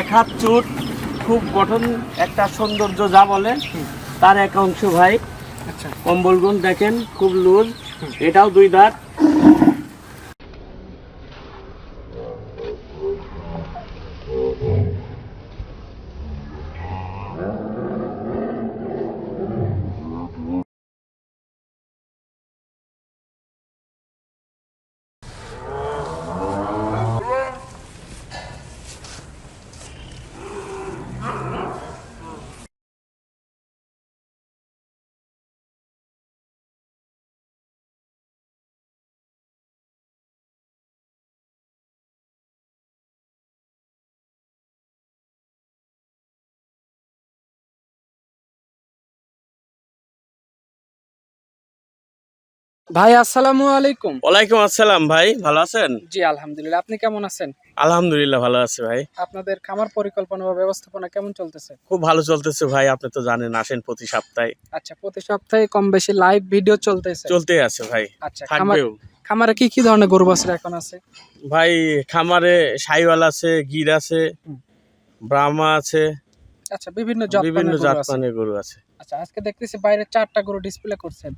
এক হাত চুট খুব গঠন একটা সৌন্দর্য যা বলে তার এক অংশ ভাই। আচ্ছা। কম্বলগুন দেখেন খুব লুজ। এটাও দুই দাঁত। ভাই আসসালামু আলাইকুম। ওয়ালাইকুম আসসালাম ভাই ভালো আছেন? জি আলহামদুলিল্লাহ। আপনি কেমন আছেন? আলহামদুলিল্লাহ ভালো আছি ভাই। আপনাদের খামার পরিকল্পনা বা ব্যবস্থাপনা কেমন চলতেছে? খুব ভালো চলতেছে ভাই আপনি তো জানেন আসেন প্রতি সপ্তাহে। আচ্ছা প্রতি সপ্তাহে কম বেশি লাইভ ভিডিও চলতেছে? চলতে আছে ভাই আচ্ছা খামার থাকবেও। খামারে কি কি ধরনের গরু বাছুর এখন আছে? ভাই খামারে সাইওয়াল আছে গির আছে হুম। ব্রাহ্মা আছে আচ্ছা বিভিন্ন জাত বিভিন্ন জাত মানের গরু আছে। আচ্ছা আজকে দেখতেছি বাইরে চারটা গরু ডিসপ্লে করছেন।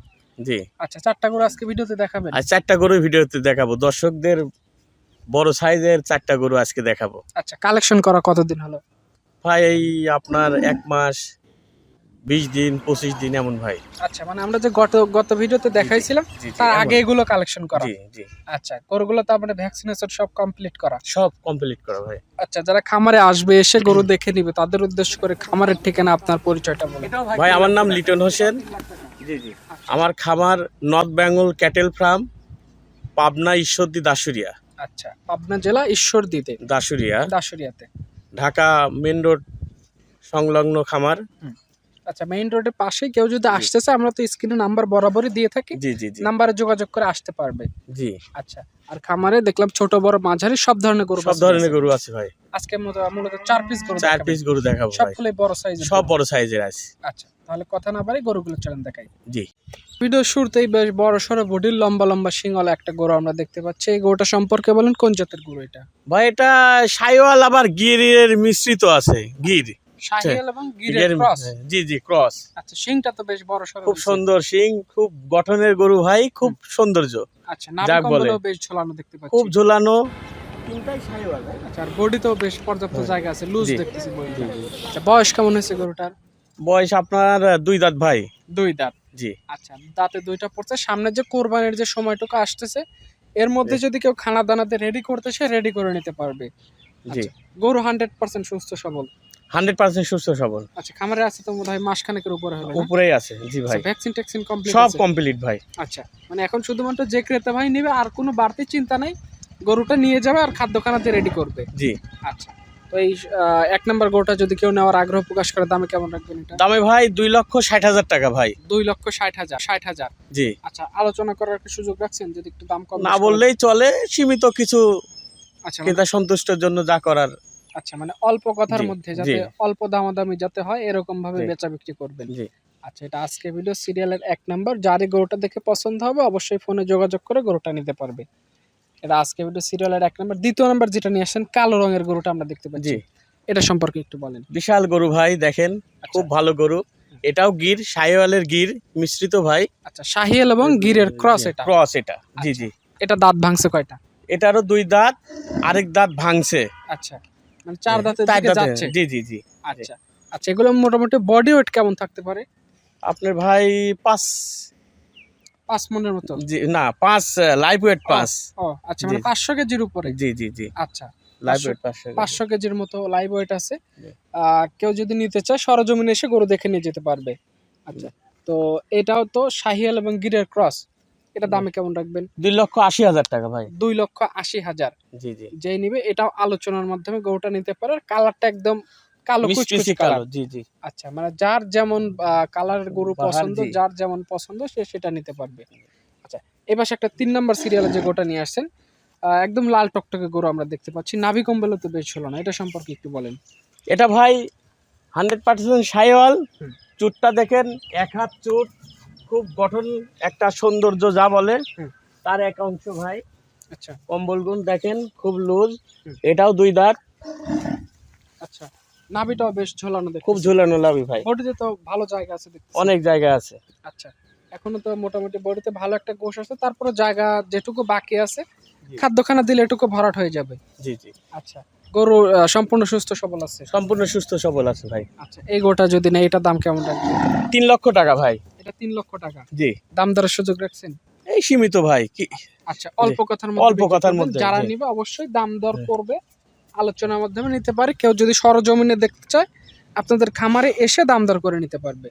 জি। আচ্ছা চারটা গরু আজকে ভিডিওতে দেখাবেন। আর চারটা গরু ভিডিওতে দেখাবো। দর্শকদের বড় সাইজের চারটা গরু আজকে দেখাবো। আচ্ছা কালেকশন করা কতদিন হলো? ভাই এই আপনার এক মাস বিশ দিন পঁচিশ দিন এমন ভাই। আচ্ছা মানে আমরা যে গত গত ভিডিওতে দেখাইছিলাম তার আগে এগুলো কালেকশন করা। জি জি। আচ্ছা গরুগুলো তার মানে ভ্যাকসিনেশন সব কমপ্লিট করা। সব কমপ্লিট করা ভাই। আচ্ছা যারা খামারে আসবে এসে গরু দেখে নিবে তাদের উদ্দেশ্য করে খামারের ঠিকানা আপনার পরিচয়টা বলুন। ভাই আমার নাম লিটন হোসেন। আমার খামার north Bengal cattle farm Pabna Ishwardi Dashuria আচ্ছা পাবনা জেলা ঈশ্বরদীতে? দাসুরিয়া দাসুরিয়াতে ঢাকা মেন রোড সংলগ্ন খামার। আচ্ছা মেইন রোডের পাশে কেউ যদি আসতেছে আমরা তো স্ক্রিনে নাম্বার বরাবরই দিয়ে থাকি। জি জি জি। নাম্বারে যোগাযোগ করে আসতে পারবে। জি। আচ্ছা আর খামারে দেখলাম ছোট বড় মাঝারি সব ধরনের গরু সব ধরনের গরু আছে ভাই। আজকে মূলত চার পিস গরু চার পিস গরু দেখাবো সবগুলোই বড় সাইজের সব বড় সাইজের আছে। আচ্ছা তাহলে কথা না বাড়ি গরুগুলো চলেন দেখাই। জি। ভিডিও শুরুতেই বেশ বড় সড়ো বডির লম্বা লম্বা সিংওয়ালা একটা গরু আমরা দেখতে পাচ্ছি। এই গরুটা সম্পর্কে বলেন কোন জাতের গরু এটা? ভাই এটা সাইওয়াল আবার গিরের মিশ্রিত আছে গির। শাহিয়াল এবং গিরের গিরের- ক্রস জি জি ক্রস আচ্ছা শিংটা তো বেশ বড় সড়ো খুব সুন্দর সিং খুব গঠনের গরু ভাই খুব সৌন্দর্য। আচ্ছা বলে। বেশ ঝোলানো দেখতে পাচ্ছি। খুব ঝোলানো। তিনটাই আচ্ছা আর বডিতেও বেশ পর্যাপ্ত জায়গা আছে লুজ দেখতেছি বডিটা আচ্ছা বয়স কেমন হয়েছে গরুটার? বয়স আপনার দুই দাঁত ভাই। দুই দাঁত। জি। আচ্ছা দাঁতে দুইটা পড়ছে। সামনে যে কোরবানির যে সময়টুকু আসতেছে এর মধ্যে যদি কেউ খানা দানাতে রেডি করতে সে রেডি করে নিতে পারবে। জি। গরু হান্ড্রেড পার্সেন্ট সুস্থ সবল। হান্ড্রেড পার্সেন্ট সুস্থ সবল। আচ্ছা খামারে আছে তো বোধহয় মাসখানেকের উপরে হলো উপরেই আছে জি ভাই। ভ্যাকসিন ট্যাকসিন কমপ্লিট সব কমপ্লিট ভাই। আচ্ছা মানে এখন শুধুমাত্র যে ক্রেতা ভাই নেবে আর কোনো বাড়তি চিন্তা নাই গরুটা নিয়ে যাবে আর খাদ্যখানাতে রেডি করবে। জি। আচ্ছা তো এই এক নম্বর গরুটা যদি কেউ নেওয়ার আগ্রহ প্রকাশ করে দামে কেমন রাখবেন এটা? দামে ভাই দুই লক্ষ ষাট হাজার টাকা ভাই। দুই লক্ষ ষাট হাজার ষাট হাজার। জি। আচ্ছা আলোচনা করার কি সুযোগ রাখছেন? যদি একটু দাম কম না বললেই চলে সীমিত কিছু? আচ্ছা মানে- ক্রেতা সন্তুষ্টের জন্য যা করার আচ্ছা মানে অল্প কথার মধ্যে যাতে। অল্প দামাদামি যাতে হয় এরকম ভাবে বেচা বিক্রি করবেন। জি। আচ্ছা এটা আজকে ভিডিও সিরিয়ালের এক নাম্বার যারই গরুটা দেখে পছন্দ হবে অবশ্যই ফোনে যোগাযোগ করে গরুটা নিতে পারবে। এটা আজকে ভিডিও সিরিয়ালের এক নাম্বার দ্বিতীয় নাম্বার যেটা নিয়ে আসেন কালো রঙের গরুটা আমরা দেখতে পাচ্ছি। জি। এটা সম্পর্কে একটু বলেন। বিশাল গরু ভাই দেখেন খুব ভালো গরু। এটাও গির সাইওয়ালের গির মিশ্রিত ভাই। আচ্ছা শাহিয়াল এবং গিরের ক্রস এটা। ক্রস এটা। জি জি। এটা দাঁত ভাঙছে কয়টা? এটারও দুই দাঁত আরেক দাঁত ভাঙছে। আচ্ছা। মানে চার দাঁতের দিকে যাচ্ছে। জি জি জি আচ্ছা আচ্ছা এগুলো মোটামুটি বডি ওয়েট কেমন থাকতে পারে? আপনার ভাই পাঁচ পাঁচ মনের মতো? জি না পাঁচ লাইভ ওয়েট পাঁচ। ও আচ্ছা মানে পাঁচশো কেজির উপরে? জি জি জি। আচ্ছা লাইভ ওয়েট পাঁচশো কেজির মতো লাইভ ওয়েট আছে। কেউ যদি নিতে চায় সরজমিনে এসে গরু দেখে নিয়ে যেতে পারবে। আচ্ছা তো এটাও তো শাহিয়াল এবং গিরের ক্রস এটা দামে কেমন রাখবেন? দুই লক্ষ আশি হাজার টাকা ভাই। দুই লক্ষ আশি হাজার। জি জি। যেই নিবে এটাও আলোচনার মাধ্যমে গরুটা নিতে পারে। কালারটা একদম কালো কুচকুচে কালো জি জি। আচ্ছা মানে যার যেমন কালারের গরু পছন্দ যার যেমন পছন্দ সে সেটা নিতে পারবে। আচ্ছা এবার একটা তিন নম্বর সিরিয়ালে যে গরুটা নিয়ে আসছেন একদম লাল টকটকে গরু আমরা দেখতে পাচ্ছি। নাভি কম্বলও তো বেশ হলো না এটা সম্পর্কে একটু বলেন। এটা ভাই হান্ড্রেড পার্সেন্ট সাইওয়াল। চুটটা দেখেন এক হাত চুট খুব গঠন একটা সৌন্দর্য যা বলে তার এক অংশ ভাই। আচ্ছা। কম্বলগুন দেখেন খুব লুজ এটাও দুই দাঁত। আচ্ছা। নাভিটাও বেশ ঝোলানো দেখো খুব ঝুলানো লাভি ভাই। বডিতে তো ভালো জায়গা আছে দেখতে। অনেক জায়গা আছে। আচ্ছা। এখনও তো মোটামুটি বডিতে ভালো একটা গোশ আছে তারপরে জায়গা যেটুকু বাকি আছে খাদ্যখানা দিলে এটুকু ভরাট হয়ে যাবে। জি জি। আচ্ছা। গরু সম্পূর্ণ সুস্থ সবল আছে? সম্পূর্ণ সুস্থ সবল আছে ভাই। আচ্ছা এই গোটা যদি নেই এটার দাম কেমন তিন লক্ষ টাকা ভাই। এটা তিন লক্ষ টাকা। জি। দাম দরের সুযোগ রাখছেন? এই সীমিত ভাই কি? আচ্ছা অল্প কথার মধ্যে অল্প কথার মধ্যে, যারা নিবে অবশ্যই দাম দর। করবে আলোচনার মাধ্যমে নিতে পারে। কেউ যদি সরজমিনে দেখতে চায় আপনাদের খামারে এসে দাম দর করে নিতে পারবে।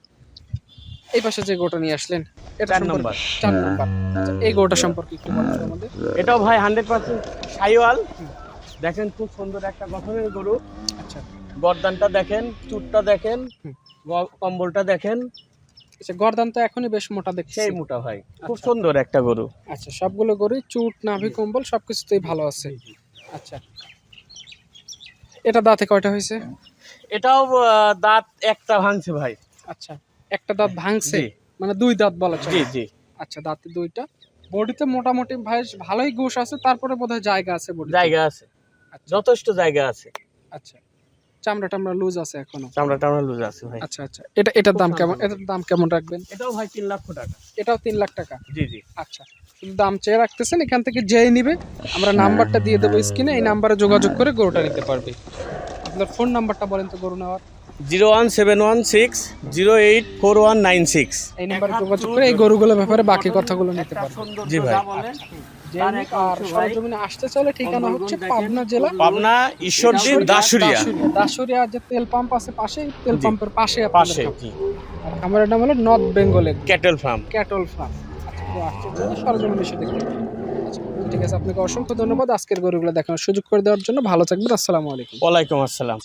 এই পাশে যে গোটা নিয়ে আসলেন এটা নম্বর। চার নাম্বার। আচ্ছা, এই গোটা সম্পর্কে একটু বলুন আমাদের? এটাও ভাই হান্ড্রেড পার্সেন্ট সাইওয়াল। দেখেন খুব সুন্দর একটা গঠনের গরু। আচ্ছা। গরদানটা দেখেন চুটটা দেখেন কম্বলটা দেখেন। আচ্ছা গরদান তো এখনই বেশ মোটা দেখছি সেই মোটা ভাই খুব আচ্ছা। সুন্দর একটা গরু। আচ্ছা সবগুলো গরুই চুট নাভি কম্বল সবকিছুতেই ভালো আছে। আচ্ছা। এটা দাঁতে কয়টা হয়েছে? এটাও দাঁত একটা ভাঙছে ভাই। আচ্ছা একটা দাঁত ভাঙছে? মানে দুই দাঁত বলা জি চলে। জি আচ্ছা দাঁতে দুইটা। বডিতে মোটামুটি ভাই ভালোই গোশ আছে তারপরে বোধহয় জায়গা আছে বডি জায়গা আছে। আচ্ছা। যথেষ্ট জায়গা আছে। আচ্ছা। চামড়া টামড়া লুজ আছে এখনও? চামড়া টামড়া লুজ আছে ভাই। আচ্ছা আচ্ছা। এটা এটার দাম কেমন এটার দাম কেমন রাখবেন? এটাও ভাই তিন লক্ষ টাকা। এটাও তিন লাখ টাকা? জি জি। আচ্ছা দাম চেয়ে রাখতেছেন এখান থেকে যেই নিবে আমরা নাম্বারটা দিয়ে দেবো স্ক্রিনে এই নাম্বারে যোগাযোগ করে গরুটা নিতে পারবে। আপনার ফোন নাম্বারটা বলেন তো গরু নেওয়ার। Zero one seven one six zero eight four one nine six. এই নাম্বারে যোগাযোগ করে এই গরুগুলোর ব্যাপারে বাকি কথাগুলো নিতে পারবে জি ভাই। আর সরজমিনে আসতে চলে ঠিকানা হচ্ছে পাবনা জেলা। পাবনা ঈশ্বরদী দাসুরিয়া যে তেল পাম্প আছে পাশে তেল পাম্পের পাশে পাশে আমার নাম হলো নর্থ বেঙ্গলের ক্যাটেল ফার্ম। Cattle farm. আচ্ছা কেউ সরজমিনে এসে দেখতে আচ্ছা ঠিক আছে আপনাকে অসংখ্য ধন্যবাদ আজকের গরুগুলো দেখানোর সুযোগ করে দেওয়ার জন্য। ভালো থাকবেন আসসালামু আলাইকুম। ওয়ালাইকুম আসসালাম।